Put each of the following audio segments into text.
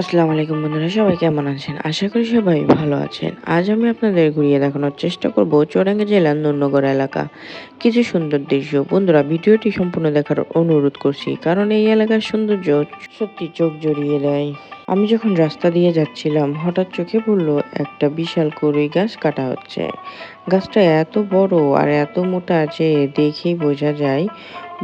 আসসালামু আলাইকুম বন্ধুরা, সবাই কেমন আছেন? আশা করি সবাই ভালো আছেন। আজ আমি আপনাদের ঘুরিয়ে দেখানোর চেষ্টা করব চুয়াডাঙ্গা জেলার নুন্নগর এলাকা। কিছু সুন্দর দৃশ্য। বন্ধুরা, ভিডিওটি সম্পূর্ণ দেখার অনুরোধ করছি, কারণ এই এলাকার সৌন্দর্য সত্যি চোখ জড়িয়ে দেয়। আমি যখন রাস্তা দিয়ে যাচ্ছিলাম, হঠাৎ চোখে পড়ল একটা বিশাল কড়ই গাছ কাটা হচ্ছে। গাছটা এত বড় আর এত মোটা যে দেখেই বোঝা যায়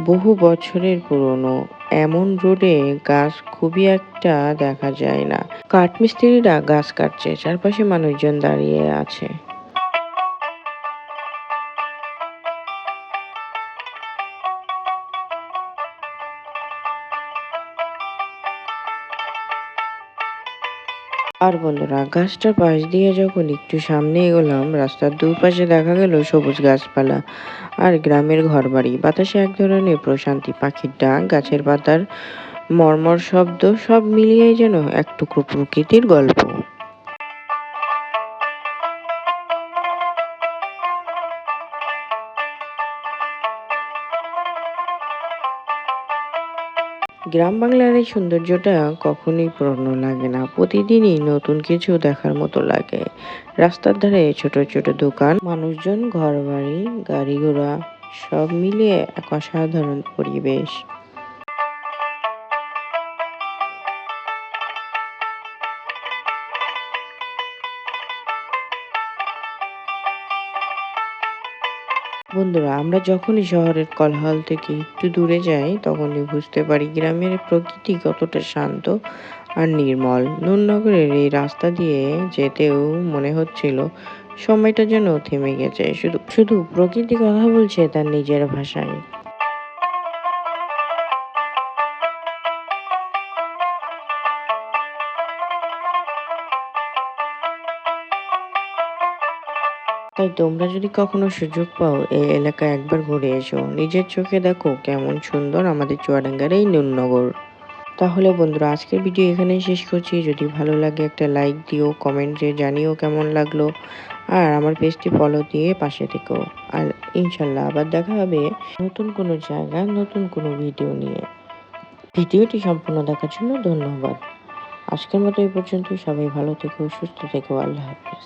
বহু বছরের পুরনো। এমন রোডে গাছ খুবই একটা দেখা যায় না। কাঠমিস্ত্রিরা গাছ কাটছে, চারপাশে মানুষজন দাঁড়িয়ে আছে। আর বন্ধুরা, গাছটার পাশ দিয়ে যখন একটু সামনে এগোলাম, রাস্তার দুপাশে দেখা গেল সবুজ গাছপালা আর গ্রামের ঘরবাড়ি। বাতাসে এক ধরনের প্রশান্তি, পাখির ডাক, গাছের পাতার মর্মর শব্দ, সব মিলিয়েই যেন এক টুকরো প্রকৃতির গল্প। গ্রাম বাংলার এই সৌন্দর্যটা কখনোই পুরনো লাগে না। প্রতিদিনই নতুন কিছু দেখার মতো লাগে। রাস্তার ধারে ছোট ছোট দোকান, মানুষজন ঘর বাড়ি গাড়ি ঘোড়া সব মিলিয়ে এক অসাধারণ পরিবেশ। বন্ধুরা, আমরা যখনই শহরের কলহল থেকে একটু দূরে যাই, তখনই বুঝতে পারি গ্রামের প্রকৃতি কতটা শান্ত আর নির্মল। নুরনগরের এই রাস্তা দিয়ে যেতেও মনে হচ্ছিল সময়টা যেন থেমে গেছে। শুধু শুধু প্রকৃতি কথা বলছে তার নিজের ভাষায়। তাই তোমরা যদি কখনো সুযোগ পাও, এই এলাকায় একবার ঘুরে এসো। নিজের চোখে দেখো কেমন সুন্দর আমাদের চুয়াডাঙ্গার এই নুননগর। তাহলে বন্ধুরা, আজকের ভিডিও এখানেই শেষ করছি। যদি ভালো লাগে একটা লাইক দিও কমেন্টে জানিও কেমন লাগল। আর আমার পেজটি ফলো দিয়ে পাশে থেকো। আর ইনশাল্লাহ আবার দেখা হবে নতুন কোনো জায়গা নতুন কোনো ভিডিও নিয়ে। ভিডিওটি সম্পূর্ণ দেখার জন্য ধন্যবাদ। আজকের মতো এই পর্যন্তই। সবাই ভালো থেকো, সুস্থ থেকো। আল্লাহ হাফিজ।